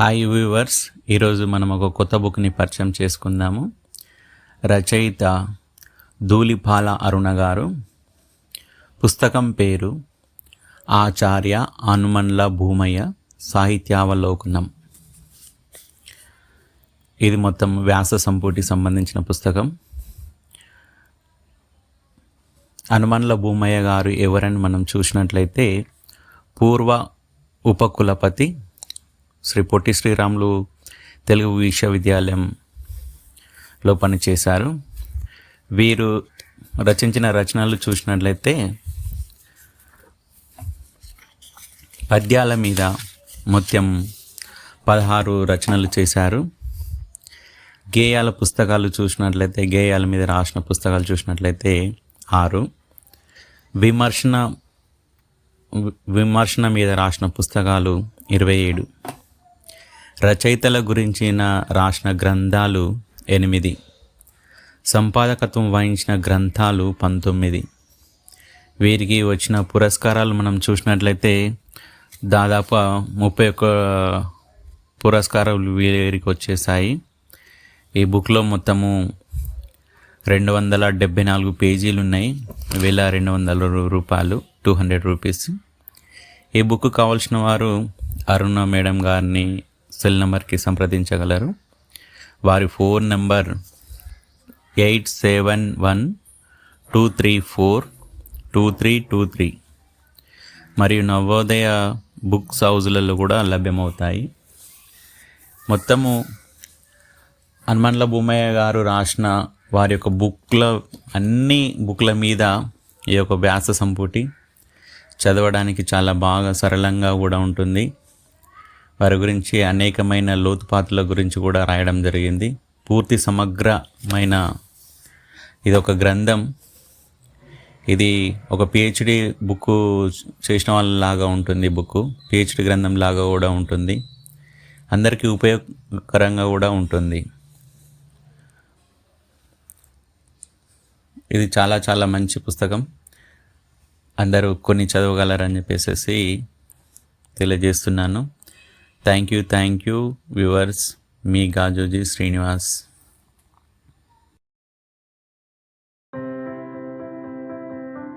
Hi viewers ఈరోజు మనం ఒక కొత్త బుక్ని పరిచయం చేసుకుందాము. రచయిత ధూళిపాల అరుణ గారు. పుస్తకం పేరు ఆచార్య హనుమన్ల భూమయ్య సాహిత్యావలోకనం. ఇది మొత్తం వ్యాస సంపుటి సంబంధించిన పుస్తకం. హనుమన్ల భూమయ్య గారు ఎవరని మనం చూసినట్లయితే పూర్వ ఉపకులపతి శ్రీ పొట్టి శ్రీరాములు తెలుగు విశ్వవిద్యాలయంలో పనిచేశారు. వీరు రచించిన రచనలు చూసినట్లయితే పద్యాల మీద మొత్తం పదహారు రచనలు చేశారు. గేయాల పుస్తకాలు చూసినట్లయితే గేయాల మీద రాసిన పుస్తకాలు చూసినట్లయితే ఆరు. విమర్శన విమర్శన మీద రాసిన పుస్తకాలు ఇరవై ఏడు. రచయితల గురించిన రాసిన గ్రంథాలు ఎనిమిది. సంపాదకత్వం వహించిన గ్రంథాలు పంతొమ్మిది. వీరికి వచ్చిన పురస్కారాలు మనం చూసినట్లయితే దాదాపు ముప్పై ఒక్క పురస్కారాలు వీరికి వచ్చేసాయి ఈ బుక్లో మొత్తము రెండు వందల డెబ్బై నాలుగు పేజీలు ఉన్నాయి. వేల రెండు వందల రూపాయలు టూ హండ్రెడ్ రూపీస్. ఈ బుక్ కావాల్సిన వారు అరుణ మేడం గారిని సెల్ నెంబర్కి సంప్రదించగలరు. వారి phone number eight seven one two three four two three two three మరియు నవోదయ బుక్స్ హౌజ్లలో కూడా లభ్యమవుతాయి. మొత్తము హనుమండ్ల భూమయ్య గారు రాసిన వారి యొక్క బుక్ల అన్ని బుక్ల మీద ఈ యొక్క వ్యాస సంపుటి చదవడానికి చాలా బాగా సరళంగా కూడా ఉంటుంది. వారి గురించి అనేకమైన లోతుపాతుల గురించి కూడా రాయడం జరిగింది. పూర్తి సమగ్రమైన ఇది ఒక గ్రంథం. ఇది ఒక పిహెచ్డి బుక్ చేసిన వాళ్ళలాగా ఉంటుంది బుక్ పిహెచ్డి గ్రంథం లాగా కూడా ఉంటుంది. అందరికీ ఉపయోగకరంగా కూడా ఉంటుంది. ఇది చాలా చాలా మంచి పుస్తకం. అందరూ కొన్ని చదవగలరని చెప్పేసి తెలియజేస్తున్నాను. thank you thank you viewers me గాజోజీ Srinivas